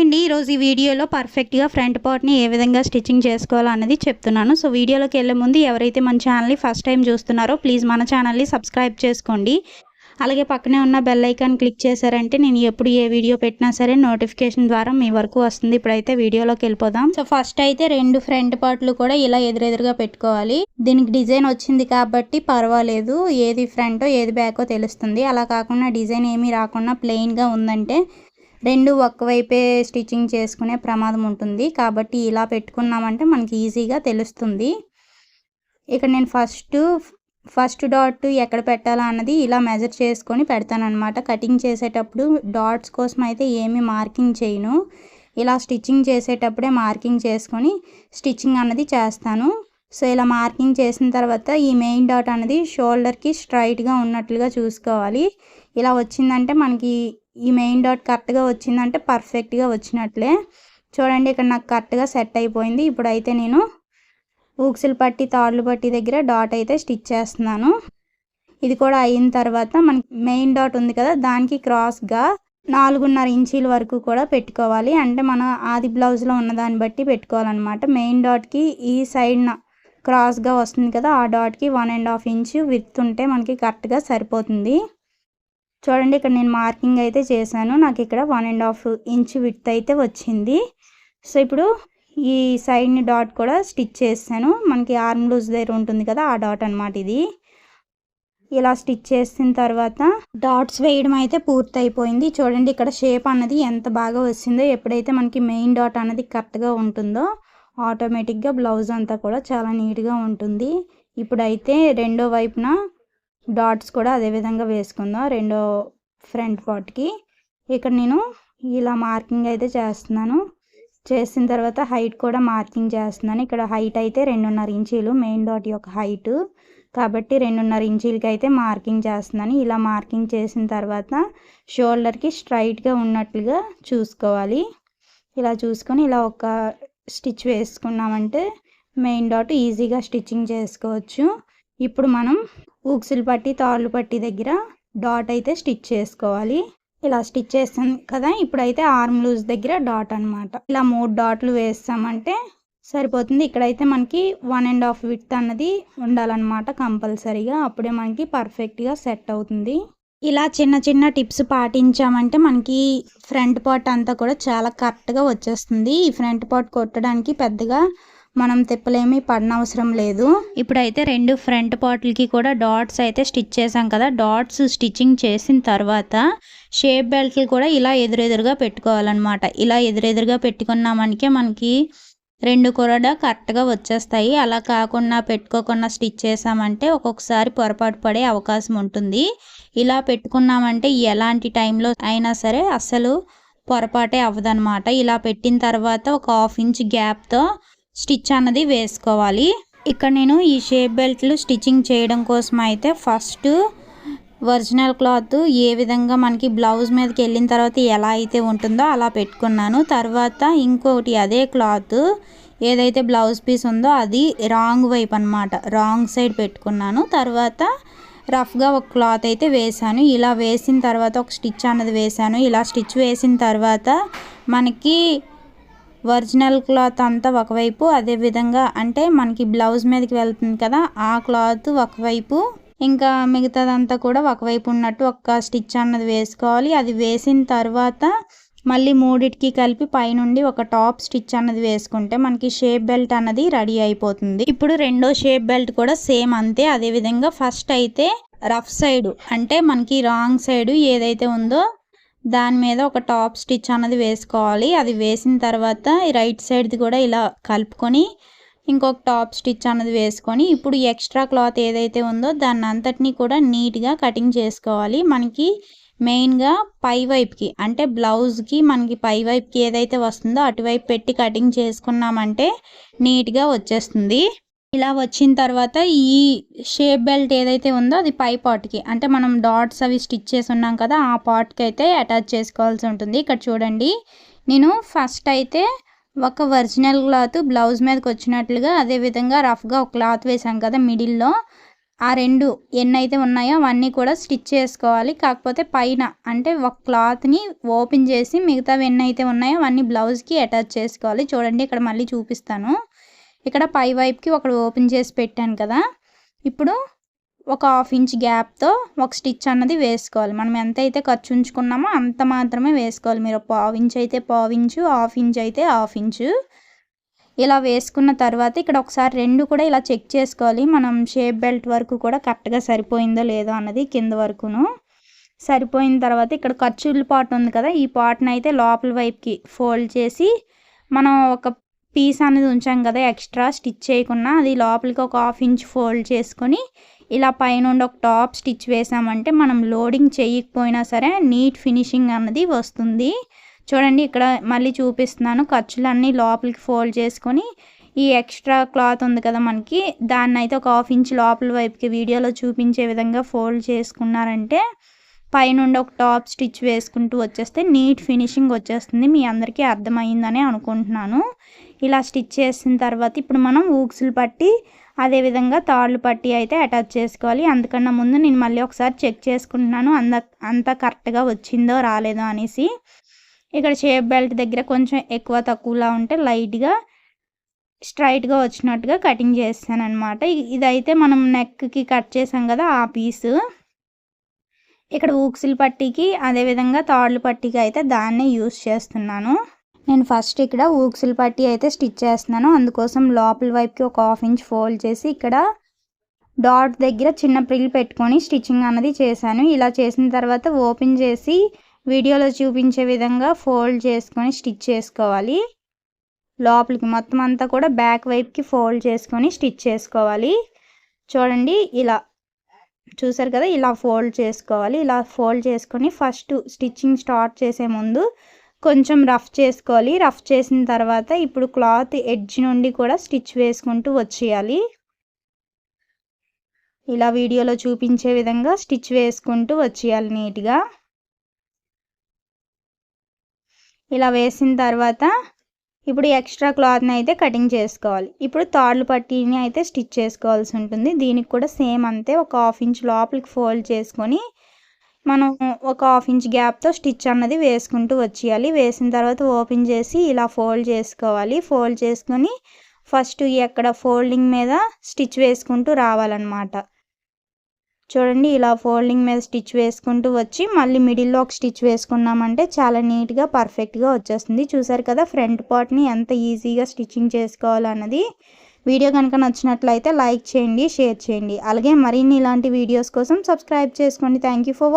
Hi అండి ఈరోజు ఈ వీడియోలో పర్ఫెక్ట్గా ఫ్రంట్ పార్ట్ని ఏ విధంగా స్టిచ్చింగ్ చేసుకోవాలో అన్నది చెప్తున్నాను. సో వీడియోలోకి వెళ్ళే ముందు ఎవరైతే మన ఛానల్ని ఫస్ట్ టైం చూస్తున్నారో ప్లీజ్ మన ఛానల్ని సబ్స్క్రైబ్ చేసుకోండి. అలాగే పక్కనే ఉన్న బెల్ ఐకాన్ క్లిక్ చేశారంటే నేను ఎప్పుడు ఏ వీడియో పెట్టినా సరే నోటిఫికేషన్ ద్వారా మీ వరకు వస్తుంది. ఇప్పుడైతే వీడియోలోకి వెళ్ళిపోదాం. సో ఫస్ట్ అయితే రెండు ఫ్రంట్ పార్ట్లు కూడా ఇలా ఎదురెదురుగా పెట్టుకోవాలి. దీనికి డిజైన్ వచ్చింది కాబట్టి పర్వాలేదు. ఏది ఫ్రంటో ఏది బ్యాకో తెలుస్తుంది. అలా కాకుండా డిజైన్ ఏమీ రాకుండా ప్లెయిన్గా ఉందంటే రెండు ఒకవైపే స్టిచ్చింగ్ చేసుకునే ప్రమాదం ఉంటుంది. కాబట్టి ఇలా పెట్టుకున్నామంటే మనకి ఈజీగా తెలుస్తుంది. ఇక్కడ నేను ఫస్ట్ ఫస్ట్ డాట్ ఎక్కడ పెట్టాలా అన్నది ఇలా మెజర్ చేసుకొని పెడతానమాట కటింగ్ చేసేటప్పుడు డాట్స్ కోసం అయితే ఏమీ మార్కింగ్ చేయను. ఇలా స్టిచ్చింగ్ చేసేటప్పుడే మార్కింగ్ చేసుకొని స్టిచ్చింగ్ అన్నది చేస్తాను. సో ఇలా మార్కింగ్ చేసిన తర్వాత ఈ మెయిన్ డాట్ అనేది షోల్డర్కి స్ట్రైట్గా ఉన్నట్లుగా చూసుకోవాలి. ఇలా వచ్చిందంటే మనకి ఈ మెయిన్ డాట్ కరెక్ట్గా వచ్చిందంటే పర్ఫెక్ట్గా వచ్చినట్లే. చూడండి ఇక్కడ నాకు కరెక్ట్గా సెట్ అయిపోయింది. ఇప్పుడైతే నేను ఊక్సులు పట్టి తాళ్ళు పట్టి దగ్గర డాట్ అయితే స్టిచ్ చేస్తున్నాను. ఇది కూడా అయిన తర్వాత మనకి మెయిన్ డాట్ ఉంది కదా దానికి క్రాస్గా నాలుగున్నర ఇంచీల వరకు కూడా పెట్టుకోవాలి. అంటే మన ఆది బ్లౌజ్లో ఉన్న దాన్ని బట్టి పెట్టుకోవాలన్నమాట. మెయిన్ డాట్కి ఈ సైడ్న క్రాస్గా వస్తుంది కదా ఆ డాట్కి one and half inch width ఉంటే మనకి కరెక్ట్గా సరిపోతుంది. చూడండి ఇక్కడ నేను మార్కింగ్ అయితే చేశాను. నాకు ఇక్కడ one and half inch width అయితే వచ్చింది. సో ఇప్పుడు ఈ సైడ్ని డాట్ కూడా స్టిచ్ చేస్తాను. మనకి ఆర్మ్ లూజ్ దగ్గర ఉంటుంది కదా ఆ డాట్ అనమాట ఇది. ఇలా స్టిచ్ చేసిన తర్వాత డాట్స్ వేయడం అయితే పూర్తయిపోయింది. చూడండి ఇక్కడ షేప్ అన్నది ఎంత బాగా వచ్చిందో ఎప్పుడైతే మనకి మెయిన్ డాట్ అన్నది కరెక్ట్గా ఉంటుందో ఆటోమేటిక్గా బ్లౌజ్ అంతా కూడా చాలా నీట్గా ఉంటుంది. ఇప్పుడైతే రెండో వైపున డాట్స్ కూడా అదే విధంగా వేసుకుందాం. రెండో ఫ్రంట్ పార్ట్కి ఇక్కడ నేను ఇలా మార్కింగ్ అయితే చేస్తున్నాను. చేసిన తర్వాత హైట్ కూడా మార్కింగ్ చేస్తున్నాను. ఇక్కడ హైట్ అయితే రెండున్నర ఇంచీలు మెయిన్ డాట్ యొక్క హైట్. కాబట్టి రెండున్నర ఇంచీలకి అయితే మార్కింగ్ చేస్తున్నాను. ఇలా మార్కింగ్ చేసిన తర్వాత షోల్డర్కి స్ట్రైట్గా ఉన్నట్లుగా చూసుకోవాలి. ఇలా చూసుకొని ఇలా ఒక స్టిచ్ వేసుకున్నామంటే మెయిన్ డాట్ ఈజీగా స్టిచ్చింగ్ చేసుకోవచ్చు. ఇప్పుడు మనం ఊక్సులు పట్టి తాళ్ళు పట్టి దగ్గర డాట్ అయితే స్టిచ్ చేసుకోవాలి. ఇలా స్టిచ్ చేస్తాం కదా ఇప్పుడైతే ఆర్మ్ లూజ్ దగ్గర డాట్ అనమాట ఇలా మూడు డాట్లు వేస్తామంటే సరిపోతుంది. ఇక్కడైతే మనకి వన్ అండ్ హాఫ్ విత్ అన్నది ఉండాలన్నమాట కంపల్సరీగా. అప్పుడే మనకి పర్ఫెక్ట్గా సెట్ అవుతుంది. ఇలా చిన్న చిన్న టిప్స్ పాటించామంటే మనకి ఫ్రంట్ పార్ట్ అంతా కూడా చాలా కరెక్ట్గా వచ్చేస్తుంది. ఈ ఫ్రంట్ పార్ట్ కొట్టడానికి పెద్దగా మనం తిప్పలేమి పడనవసరం లేదు. ఇప్పుడైతే రెండు ఫ్రంట్ పార్ట్లకి కూడా డాట్స్ అయితే స్టిచ్ చేసాం కదా డాట్స్ స్టిచ్చింగ్ చేసిన తర్వాత షేప్ బెల్ట్లు కూడా ఇలా ఎదురెదురుగా పెట్టుకోవాలన్నమాట. ఇలా ఎదురెదురుగా పెట్టుకున్నామనికే మనకి రెండు కూడా కరెక్ట్గా వచ్చేస్తాయి. అలా కాకుండా పెట్టుకోకుండా స్టిచ్ చేసామంటే ఒక్కొక్కసారి పొరపాటు పడే అవకాశం ఉంటుంది. ఇలా పెట్టుకున్నామంటే ఎలాంటి టైంలో అయినా సరే అస్సలు పొరపాటే అవ్వదనమాట ఇలా పెట్టిన తర్వాత ఒక హాఫ్ ఇంచ్ గ్యాప్తో స్టిచ్ అన్నది వేసుకోవాలి. ఇక్కడ నేను ఈ షేప్ బెల్ట్లు స్టిచ్చింగ్ చేయడం కోసం అయితే ఫస్ట్ ఒరిజినల్ క్లాత్ ఏ విధంగా మనకి బ్లౌజ్ మీదకి వెళ్ళిన తర్వాత ఎలా అయితే ఉంటుందో అలా పెట్టుకున్నాను. తర్వాత ఇంకొకటి అదే క్లాత్ ఏదైతే బ్లౌజ్ పీస్ ఉందో అది రాంగ్ వైపు అనమాట రాంగ్ సైడ్ పెట్టుకున్నాను. తర్వాత రఫ్గా ఒక క్లాత్ అయితే వేసాను ఇలా వేసిన తర్వాత ఒక స్టిచ్ అన్నది వేసాను ఇలా స్టిచ్ వేసిన తర్వాత మనకి ఒరిజినల్ క్లాత్ అంతా ఒకవైపు అదేవిధంగా అంటే మనకి బ్లౌజ్ మీదకి వెళ్తుంది కదా ఆ క్లాత్ ఒకవైపు ఇంకా మిగతాదంతా కూడా ఒకవైపు ఉన్నట్టు ఒక స్టిచ్ అన్నది వేసుకోవాలి. అది వేసిన తర్వాత మళ్ళీ మూడిటికి కలిపి పైనుండి ఒక టాప్ స్టిచ్ అన్నది వేసుకుంటే మనకి షేప్ బెల్ట్ అన్నది రెడీ అయిపోతుంది. ఇప్పుడు రెండో షేప్ బెల్ట్ కూడా సేమ్ అంతే. అదేవిధంగా ఫస్ట్ అయితే రఫ్ సైడ్ అంటే మనకి రాంగ్ సైడ్ ఏదైతే ఉందో దాని మీద ఒక టాప్ స్టిచ్ అన్నది వేసుకోవాలి. అది వేసిన తర్వాత రైట్ సైడ్ది కూడా ఇలా కలుపుకొని ఇంకొక టాప్ స్టిచ్ అన్నది వేసుకొని ఇప్పుడు ఎక్స్ట్రా క్లాత్ ఏదైతే ఉందో దాన్ని అంతటినీ కూడా నీట్గా కటింగ్ చేసుకోవాలి. మనకి మెయిన్గా పై వైపుకి అంటే బ్లౌజ్కి మనకి పై వైపుకి ఏదైతే వస్తుందో అటువైపు పెట్టి కటింగ్ చేసుకున్నామంటే నీట్గా వచ్చేస్తుంది. ఇలా వచ్చిన తర్వాత ఈ షేప్ బెల్ట్ ఏదైతే ఉందో అది పై పాట్కి అంటే మనం డాట్స్ అవి స్టిచ్ చేసి ఉన్నాం కదా ఆ పాట్కి అయితే అటాచ్ చేసుకోవాల్సి ఉంటుంది. ఇక్కడ చూడండి. నేను ఫస్ట్ అయితే ఒక ఒరిజినల్ క్లాత్ బ్లౌజ్ మీదకి వచ్చినట్లుగా అదేవిధంగా రఫ్గా ఒక క్లాత్ వేసాం కదా మిడిల్లో. ఆ రెండు ఎన్నైతే ఉన్నాయో అవన్నీ కూడా స్టిచ్ చేసుకోవాలి. కాకపోతే పైన అంటే ఒక క్లాత్ని ఓపెన్ చేసి మిగతావి ఎన్ని అయితే ఉన్నాయో అవన్నీ బ్లౌజ్కి అటాచ్ చేసుకోవాలి. చూడండి ఇక్కడ మళ్ళీ చూపిస్తాను. ఇక్కడ పై వైపుకి ఒకటి ఓపెన్ చేసి పెట్టాను కదా. ఇప్పుడు ఒక హాఫ్ ఇంచ్ గ్యాప్తో ఒక స్టిచ్ అన్నది వేసుకోవాలి. మనం ఎంత అయితే ఖర్చు ఉంచుకున్నామో అంత మాత్రమే వేసుకోవాలి. మీరు పావు ఇంచ్ అయితే పావు ఇంచు హాఫ్ ఇంచ్ అయితే హాఫ్ ఇంచు ఇలా వేసుకున్న తర్వాత ఇక్కడ ఒకసారి రెండు కూడా ఇలా చెక్ చేసుకోవాలి. మనం షేప్ బెల్ట్ వరకు కూడా కరెక్ట్గా సరిపోయిందో లేదో అన్నది కింద వరకును. సరిపోయిన తర్వాత ఇక్కడ ఖర్చుల పాటు ఉంది కదా ఈ పాట్ని అయితే లోపల వైపుకి ఫోల్డ్ చేసి మనం ఒక పీస్ అనేది ఉంచాం కదా ఎక్స్ట్రా స్టిచ్ చేయకుండా అది లోపలికి ఒక హాఫ్ ఇంచ్ ఫోల్డ్ చేసుకొని ఇలా పైనుండి ఒక టాప్ స్టిచ్ వేసామంటే మనం లోడింగ్ చేయకపోయినా సరే నీట్ ఫినిషింగ్ అన్నది వస్తుంది. చూడండి ఇక్కడ మళ్ళీ చూపిస్తున్నాను ఖర్చులన్నీ లోపలికి ఫోల్డ్ చేసుకొని ఈ ఎక్స్ట్రా క్లాత్ ఉంది కదా మనకి దాన్ని అయితే ఒక హాఫ్ ఇంచ్ లోపల వైపుకి వీడియోలో చూపించే విధంగా ఫోల్డ్ చేసుకున్నారంటే పైనుండి ఒక టాప్ స్టిచ్ వేసుకుంటూ వచ్చేస్తే నీట్ ఫినిషింగ్ వచ్చేస్తుంది. మీ అందరికీ అర్థమైందని అనుకుంటున్నాను. ఇలా స్టిచ్ చేసిన తర్వాత ఇప్పుడు మనం ఊక్సులు పట్టి అదేవిధంగా తాళ్ళు పట్టి అయితే అటాచ్ చేసుకోవాలి. అందుకన్నా ముందు నేను మళ్ళీ ఒకసారి చెక్ చేసుకుంటున్నాను అంద అంతా కరెక్ట్గా వచ్చిందో రాలేదో అనేసి. ఇక్కడ షేప్ బెల్ట్ దగ్గర కొంచెం ఎక్కువ తక్కువలా ఉంటే లైట్గా స్ట్రైట్గా వచ్చినట్టుగా కటింగ్ చేస్తాను అనమాట ఇదైతే మనం నెక్కి కట్ చేసాం కదా ఆ పీసు. ఇక్కడ ఊక్సిల్ పట్టీకి అదేవిధంగా తాళ్ళు పట్టీకి అయితే దాన్నే యూస్ చేస్తున్నాను. నేను ఫస్ట్ ఇక్కడ ఊక్సిల్ పట్టీ అయితే స్టిచ్ చేస్తున్నాను. అందుకోసం లోపల వైపుకి ఒక హాఫ్ ఇంచ్ ఫోల్డ్ చేసి ఇక్కడ డాట్ దగ్గర చిన్న ప్రిల్ పెట్టుకొని స్టిచ్చింగ్ అన్నది చేశాను. ఇలా చేసిన తర్వాత ఓపెన్ చేసి వీడియోలో చూపించే విధంగా ఫోల్డ్ చేసుకొని స్టిచ్ చేసుకోవాలి. లోపలికి మొత్తం అంతా కూడా బ్యాక్ వైపుకి ఫోల్డ్ చేసుకొని స్టిచ్ చేసుకోవాలి. చూడండి ఇలా చూసారు కదా ఇలా ఫోల్డ్ చేసుకోవాలి. ఇలా ఫోల్డ్ చేసుకొని ఫస్ట్ స్టిచ్చింగ్ స్టార్ట్ చేసే ముందు కొంచెం రఫ్ చేసుకోవాలి. రఫ్ చేసిన తర్వాత ఇప్పుడు క్లాత్ ఎడ్జ్ నుండి కూడా స్టిచ్ వేసుకుంటూ వచ్చేయాలి. ఇలా వీడియోలో చూపించే విధంగా స్టిచ్ వేసుకుంటూ వచ్చేయాలి నీట్గా ఇలా వేసిన తర్వాత ఇప్పుడు ఎక్స్ట్రా క్లాత్ని అయితే కటింగ్ చేసుకోవాలి. ఇప్పుడు తాళ్ళు పట్టీని అయితే స్టిచ్ చేసుకోవాల్సి ఉంటుంది. దీనికి కూడా సేమ్ అంతే. ఒక హాఫ్ ఇంచ్ లోపలికి ఫోల్డ్ చేసుకొని మనం ఒక హాఫ్ ఇంచ్ గ్యాప్తో స్టిచ్ అన్నది వేసుకుంటూ వచ్చేయాలి. వేసిన తర్వాత ఓపెన్ చేసి ఇలా ఫోల్డ్ చేసుకోవాలి. ఫోల్డ్ చేసుకొని ఫస్ట్ ఎక్కడ ఫోల్డింగ్ మీద స్టిచ్ వేసుకుంటూ రావాలన్నమాట. చూడండి ఇలా ఫోల్డింగ్ మీద స్టిచ్ వేసుకుంటూ వచ్చి మళ్ళీ మిడిల్లో ఒక స్టిచ్ వేసుకున్నామంటే చాలా నీట్గా పర్ఫెక్ట్గా వచ్చేస్తుంది. చూసారు కదా ఫ్రంట్ పార్ట్ని ఎంత ఈజీగా స్టిచ్చింగ్ చేసుకోవాలన్నది. వీడియో కనుక నచ్చినట్లయితే లైక్ చేయండి షేర్ చేయండి. అలాగే మరిన్ని ఇలాంటి వీడియోస్ కోసం సబ్స్క్రైబ్ చేసుకోండి. Thank you watch.